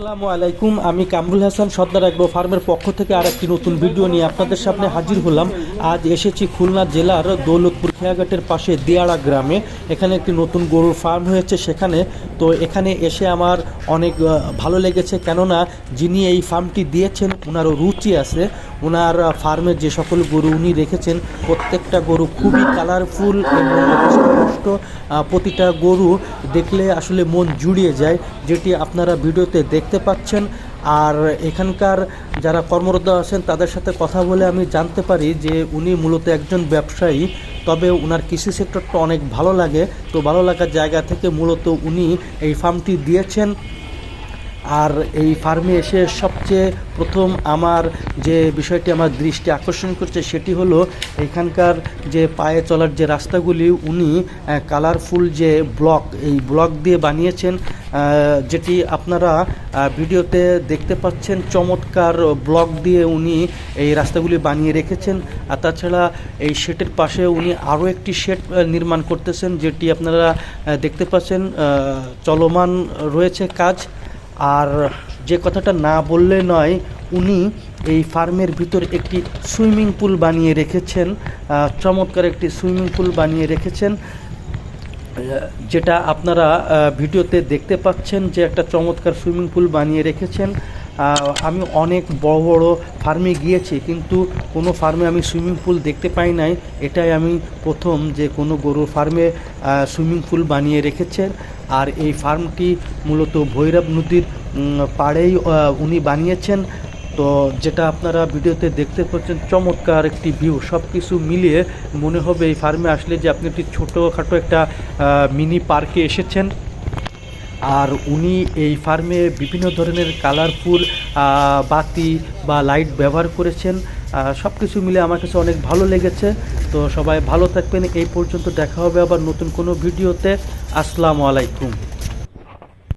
আসসালামু আলাইকুম, আমি কামরুল হাসান সর্দার এগ্রো ফার্মের পক্ষ থেকে আর একটি নতুন ভিডিও নিয়ে আপনাদের সামনে হাজির হলাম। আজ এসেছি খুলনা জেলার দৌলতপুর খেয়াঘাটের পাশে দিয়াড়া গ্রামে। এখানে একটি নতুন গরুর ফার্ম হয়েছে সেখানে। তো এখানে এসে আমার অনেক ভালো লেগেছে। কেননা যিনি এই ফার্মটি দিয়েছেন ওনারও রুচি আছে। ওনার ফার্মে যে সকল গরু উনি রেখেছেন, প্রত্যেকটা গরু খুবই কালারফুল এবং হৃষ্টপুষ্ট। প্রতিটা গরু দেখলে আসলে মন জুড়িয়ে যায়, যেটি আপনারা ভিডিওতে দেখতে পাচ্ছেন। আর এখানকার যারা কর্মরত আছেন, তাদের সাথে কথা বলে আমি জানতে পারি যে উনি মূলত একজন ব্যবসায়ী, তবে ওনার কৃষি সেক্টরটা অনেক ভালো লাগে। তো ভালো লাগার জায়গা থেকে মূলত উনি এই ফার্মটি দিয়েছেন। আর এই ফার্মে এসে সবচেয়ে প্রথম আমার যে বিষয়টি আমার দৃষ্টি আকর্ষণ করছে সেটি হলো এখানকার যে পায়ে চলার যে রাস্তাগুলি, উনি কালারফুল যে ব্লক এই ব্লক দিয়ে বানিয়েছেন যেটি আপনারা ভিডিওতে দেখতে পাচ্ছেন, চমৎকার ব্লক দিয়ে উনি এই রাস্তাগুলি বানিয়ে রেখেছেন। আর তাছাড়া এই শেটের পাশে উনি আরও একটি শেড নির্মাণ করতেছেন, যেটি আপনারা দেখতে পাচ্ছেন চলমান রয়েছে কাজ। আর যে কথাটা না বললে নয়, উনি এই ফার্মের ভিতর একটি সুইমিং পুল বানিয়ে রেখেছেন চমৎকার একটি সুইমিং পুল বানিয়ে রেখেছেন যেটা আপনারা ভিডিওতে দেখতে পাচ্ছেন যে একটা চমৎকার সুইমিং পুল বানিয়ে রেখেছেন। আমি অনেক বড় বড় ফার্মে গিয়েছি, কিন্তু কোনো ফার্মে আমি সুইমিং পুল দেখতে পাই নাই। এটাই আমি প্রথম যে কোনো গরুর ফার্মে সুইমিং পুল বানিয়ে রেখেছেন। আর এই ফার্মটি মূলত ভৈরব নদীর পাড়েই উনি বানিয়েছেন। তো যেটা আপনারা ভিডিওতে দেখতে পাচ্ছেন, চমৎকার একটি ভিউ সব কিছু মিলিয়ে মনে হবে এই ফার্মে আসলে যে আপনি একটি ছোটোখাটো একটা মিনি পার্কে এসেছেন। আর উনি এই ফার্মে বিভিন্ন ধরনের কালারফুল বাতি বা লাইট ব্যবহার করেছেন। সব কিছু মিলে আমার কাছে অনেক ভালো লেগেছে। তো সবাই ভালো থাকবেন। এই পর্যন্ত দেখা হবে আবার নতুন কোনো ভিডিওতে। আসসালামু আলাইকুম।